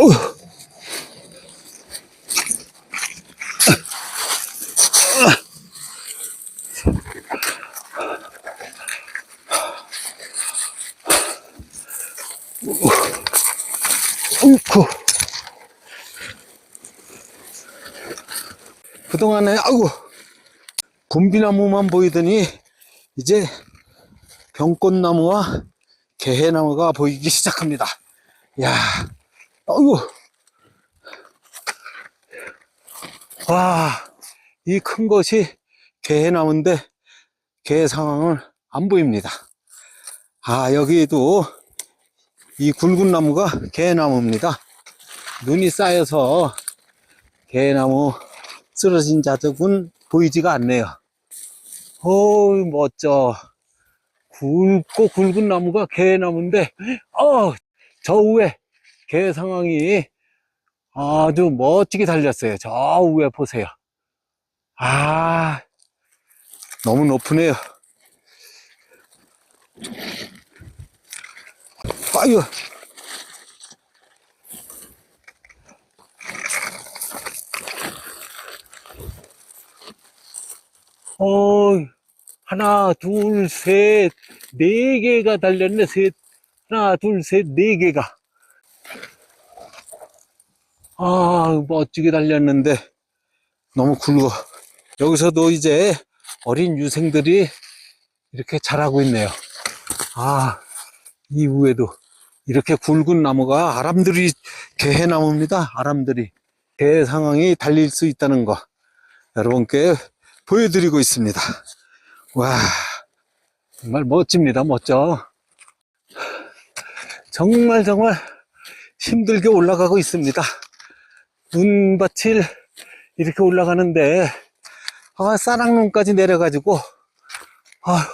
어이쿠. 그동안에, 아이고, 분비나무만 보이더니, 이제 병꽃나무와 개해나무가 보이기 시작합니다. 야, 아이고. 와, 이 큰 것이 개해나무인데, 개 상황은 안 보입니다. 아, 여기도 이 굵은 나무가 개나무입니다. 눈이 쌓여서 개나무 쓰러진 자석은 보이지가 않네요. 어우, 멋져. 굵고 굵은 나무가 개나무인데, 어, 저 위에 개 상황이 아주 멋지게 달렸어요. 저 위에 보세요. 아, 너무 높으네요. 아유. 어, 하나, 둘, 셋, 네 개가 달렸네, 셋. 하나, 둘, 셋, 네 개가. 아, 멋지게 달렸는데, 너무 굵어. 여기서도 이제 어린 유생들이 이렇게 자라고 있네요. 아, 이 위에도 이렇게 굵은 나무가 아람들이 개해나무입니다. 아람들이 개 상황이 달릴 수 있다는 거 여러분께 보여드리고 있습니다. 와 정말 멋집니다. 멋져. 정말 정말 힘들게 올라가고 있습니다. 눈밭을 이렇게 올라가는데 아 싸랑눈까지 내려가지고 아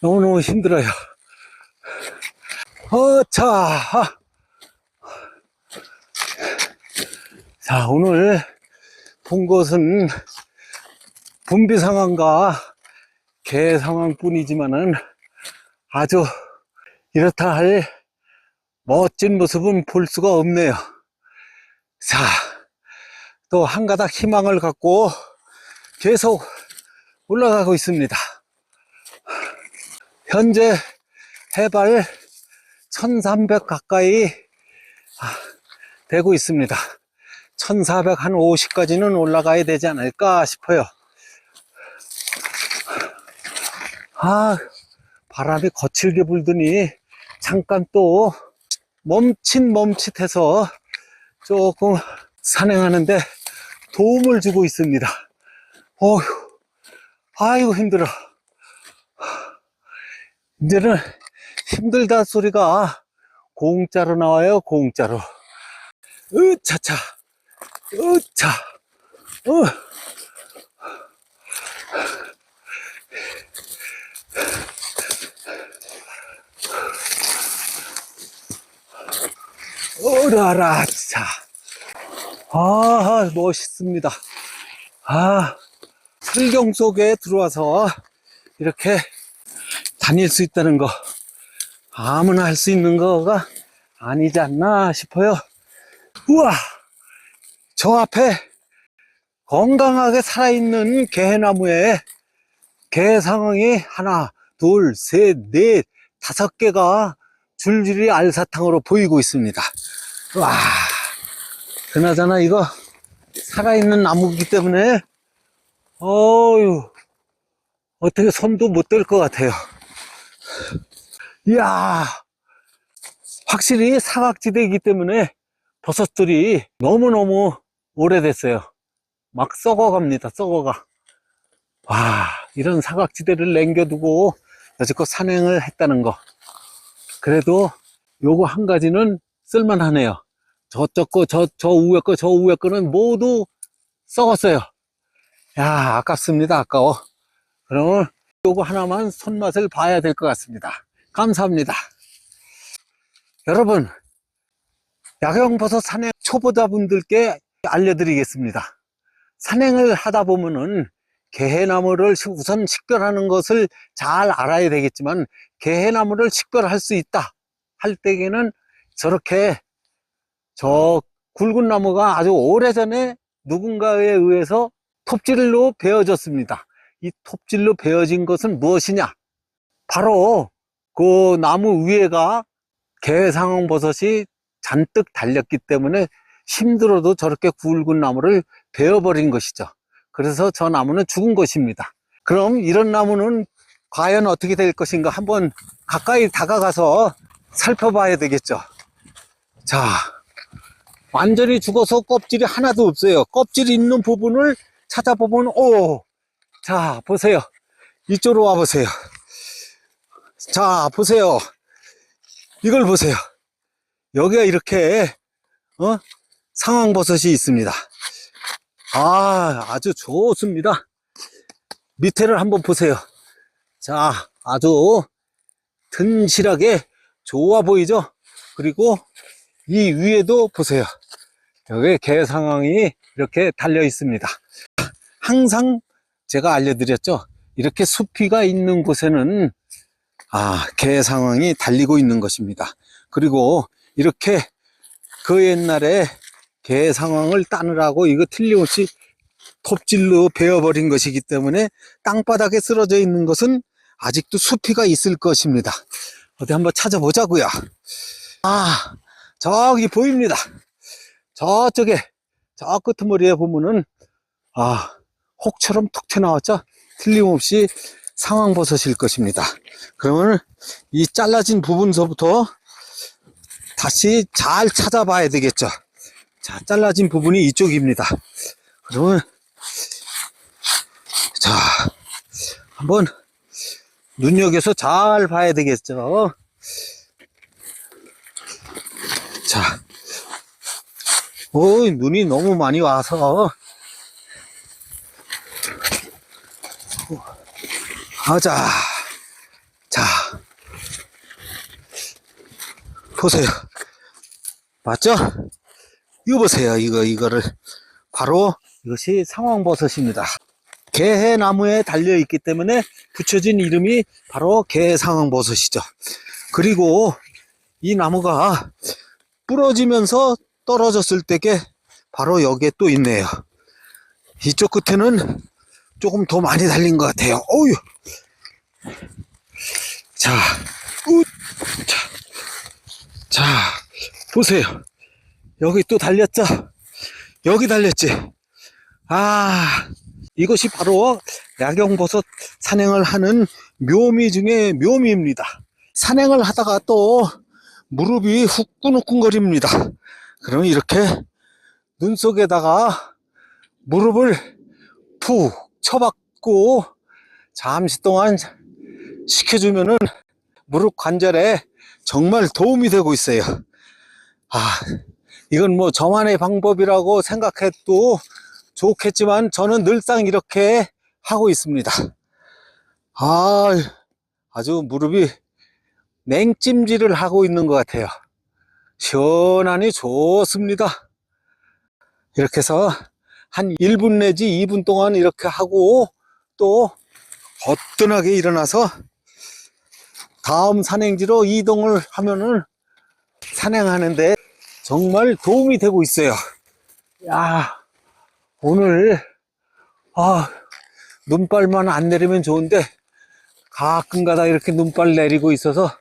너무너무 힘들어요. 어차. 아. 자, 오늘 본 것은 분비 상황과 개 상황 뿐이지만은 아주 이렇다 할 멋진 모습은 볼 수가 없네요. 자, 또 한 가닥 희망을 갖고 계속 올라가고 있습니다. 현재 해발 1300 가까이 아, 되고 있습니다. 1400 한 50까지는 올라가야 되지 않을까 싶어요. 아, 바람이 거칠게 불더니 잠깐 또 멈칫 멈칫해서 조금 산행하는데 도움을 주고 있습니다. 어휴, 아이고 힘들어. 이제는 힘들다 소리가 공짜로 나와요, 공짜로. 으차차, 으차, 으. 어라라, 차. 아, 멋있습니다. 아, 설경 속에 들어와서 이렇게 다닐 수 있다는 거. 아무나 할 수 있는 거가 아니지 않나 싶어요. 우와! 저 앞에 건강하게 살아있는 개나무에 개 상황이 하나, 둘, 셋, 넷, 다섯 개가 줄줄이 알사탕으로 보이고 있습니다. 와! 그나저나 이거 살아있는 나무이기 때문에 어유 어떻게 손도 못 댈 것 같아요. 이야, 확실히 사각지대이기 때문에 버섯들이 너무너무 오래됐어요. 막 썩어갑니다, 썩어가. 와, 이런 사각지대를 남겨두고 여지껏 산행을 했다는 거. 그래도 요거 한 가지는 쓸만하네요. 저쪽 거, 저, 저 위에 거, 저 위에 거는 모두 썩었어요. 야, 아깝습니다, 아까워. 그러면 요거 하나만 손맛을 봐야 될 것 같습니다. 감사합니다. 여러분, 야경버섯 산행 초보자분들께 알려드리겠습니다. 산행을 하다 보면은 개해나무를 우선 식별하는 것을 잘 알아야 되겠지만 개해나무를 식별할 수 있다 할 때에는 저렇게 저 굵은 나무가 아주 오래전에 누군가에 의해서 톱질로 베어졌습니다. 이 톱질로 베어진 것은 무엇이냐? 바로 그 나무 위에가 개상황버섯이 잔뜩 달렸기 때문에 힘들어도 저렇게 굵은 나무를 베어버린 것이죠. 그래서 저 나무는 죽은 것입니다. 그럼 이런 나무는 과연 어떻게 될 것인가 한번 가까이 다가가서 살펴봐야 되겠죠. 자, 완전히 죽어서 껍질이 하나도 없어요. 껍질 있는 부분을 찾아보면, 오! 자, 보세요. 이쪽으로 와보세요. 자, 보세요. 이걸 보세요. 여기가 이렇게, 어? 상황버섯이 있습니다. 아, 아주 좋습니다. 밑에를 한번 보세요. 자, 아주 튼실하게 좋아 보이죠? 그리고 이 위에도 보세요. 여기 개 상황이 이렇게 달려 있습니다. 항상 제가 알려드렸죠. 이렇게 숲이가 있는 곳에는 아, 개 상황이 달리고 있는 것입니다. 그리고 이렇게 그 옛날에 개 상황을 따느라고 이거 틀림없이 톱질로 베어버린 것이기 때문에 땅바닥에 쓰러져 있는 것은 아직도 숲이가 있을 것입니다. 어디 한번 찾아보자고요. 아, 저기 보입니다. 저쪽에, 저 끄트머리에 보면은, 아, 혹처럼 툭 튀어나왔죠? 틀림없이 상황버섯일 것입니다. 그러면 이 잘라진 부분서부터 다시 잘 찾아봐야 되겠죠. 자, 잘라진 부분이 이쪽입니다. 그러면, 자, 한번 눈여겨서 잘 봐야 되겠죠. 자, 오, 눈이 너무 많이 와서. 하자. 자, 보세요. 맞죠? 이거 보세요. 이거, 이거를. 바로 이것이 상황버섯입니다. 개해나무에 달려있기 때문에 붙여진 이름이 바로 개상황버섯이죠. 그리고 이 나무가 부러지면서 떨어졌을 때게 바로 여기에 또 있네요. 이쪽 끝에는 조금 더 많이 달린 것 같아요. 어유. 자, 우, 자, 자, 보세요. 여기 또 달렸죠? 여기 달렸지? 아, 이것이 바로 야경버섯 산행을 하는 묘미 중에 묘미입니다. 산행을 하다가 또 무릎이 후끈후끈거립니다. 그러면 이렇게 눈 속에다가 무릎을 푹 쳐박고 잠시 동안 식혀주면은 무릎 관절에 정말 도움이 되고 있어요. 아, 이건 뭐 저만의 방법이라고 생각해도 좋겠지만 저는 늘상 이렇게 하고 있습니다. 아, 아주 무릎이 냉찜질을 하고 있는 것 같아요. 시원하니 좋습니다. 이렇게 해서 한 1분 내지 2분 동안 이렇게 하고 또 거뜬하게 일어나서 다음 산행지로 이동을 하면은 산행하는데 정말 도움이 되고 있어요. 야, 오늘, 아, 눈발만 안 내리면 좋은데 가끔 가다 이렇게 눈발 내리고 있어서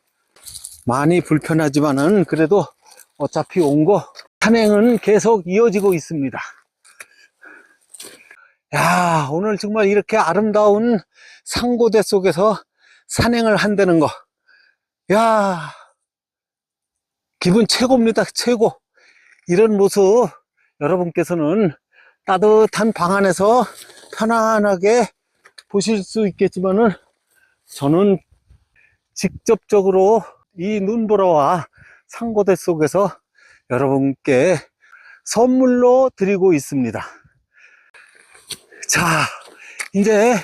많이 불편하지만은 그래도 어차피 온 거 산행은 계속 이어지고 있습니다. 야, 오늘 정말 이렇게 아름다운 상고대 속에서 산행을 한다는 거. 야, 기분 최고입니다. 최고. 이런 모습 여러분께서는 따뜻한 방 안에서 편안하게 보실 수 있겠지만은 저는 직접적으로 이 눈보라와 상고대 속에서 여러분께 선물로 드리고 있습니다. 자, 이제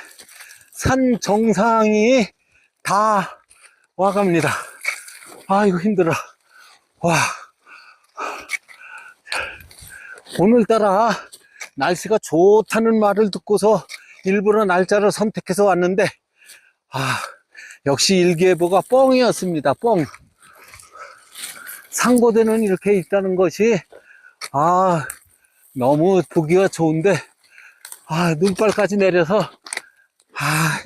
산 정상이 다 와갑니다. 아이고, 힘들어. 와. 오늘따라 날씨가 좋다는 말을 듣고서 일부러 날짜를 선택해서 왔는데, 아, 역시 일기예보가 뻥이었습니다. 뻥. 상고대는 이렇게 있다는 것이 아, 너무 보기가 좋은데, 아, 눈발까지 내려서, 아,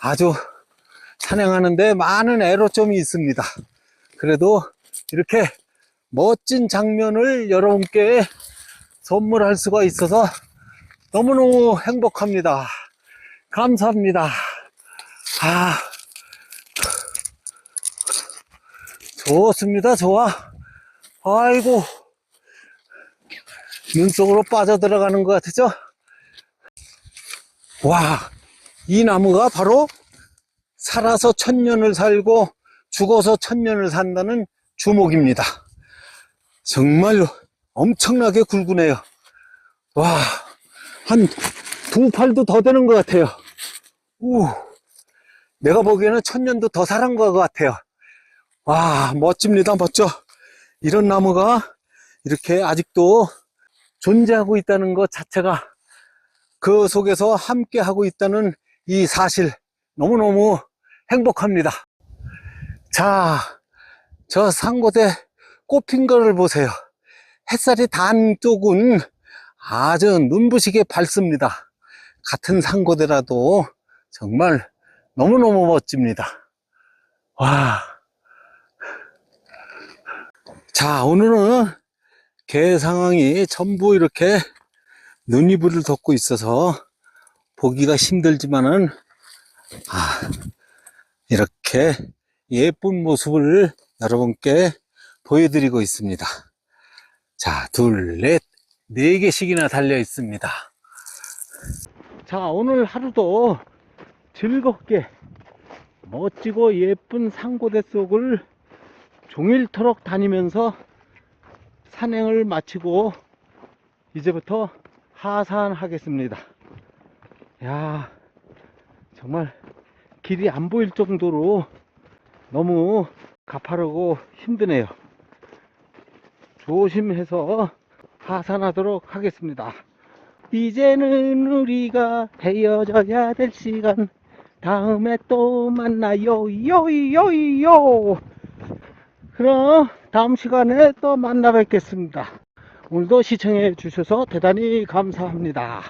아주 산행하는데 많은 애로점이 있습니다. 그래도 이렇게 멋진 장면을 여러분께 선물할 수가 있어서 너무너무 행복합니다. 감사합니다. 아, 좋습니다. 좋아. 아이고, 눈 속으로 빠져 들어가는 것 같죠? 와, 이 나무가 바로 살아서 천년을 살고 죽어서 천년을 산다는 주목입니다. 정말로 엄청나게 굵으네요. 와, 한 두 팔도 더 되는 것 같아요. 우, 내가 보기에는 천년도 더 살은 것 같아요. 와, 멋집니다. 멋져. 이런 나무가 이렇게 아직도 존재하고 있다는 것 자체가 그 속에서 함께 하고 있다는 이 사실 너무너무 행복합니다. 자, 저 상고대 꽃핀 거를 보세요. 햇살이 단 쪽은 아주 눈부시게 밝습니다. 같은 상고대라도 정말 너무너무 멋집니다. 와. 자, 오늘은 개 상황이 전부 이렇게 눈이불을 덮고 있어서 보기가 힘들지만은, 아, 이렇게 예쁜 모습을 여러분께 보여드리고 있습니다. 자, 둘, 넷, 네 개씩이나 달려 있습니다. 자, 오늘 하루도 즐겁게 멋지고 예쁜 상고대 속을 종일토록 다니면서 산행을 마치고 이제부터 하산하겠습니다. 야, 정말 길이 안 보일 정도로 너무 가파르고 힘드네요. 조심해서 하산하도록 하겠습니다. 이제는 우리가 헤어져야 될 시간. 다음에 또 만나요, 요요요. 그럼 다음 시간에 또 만나 뵙겠습니다. 오늘도 시청해 주셔서 대단히 감사합니다.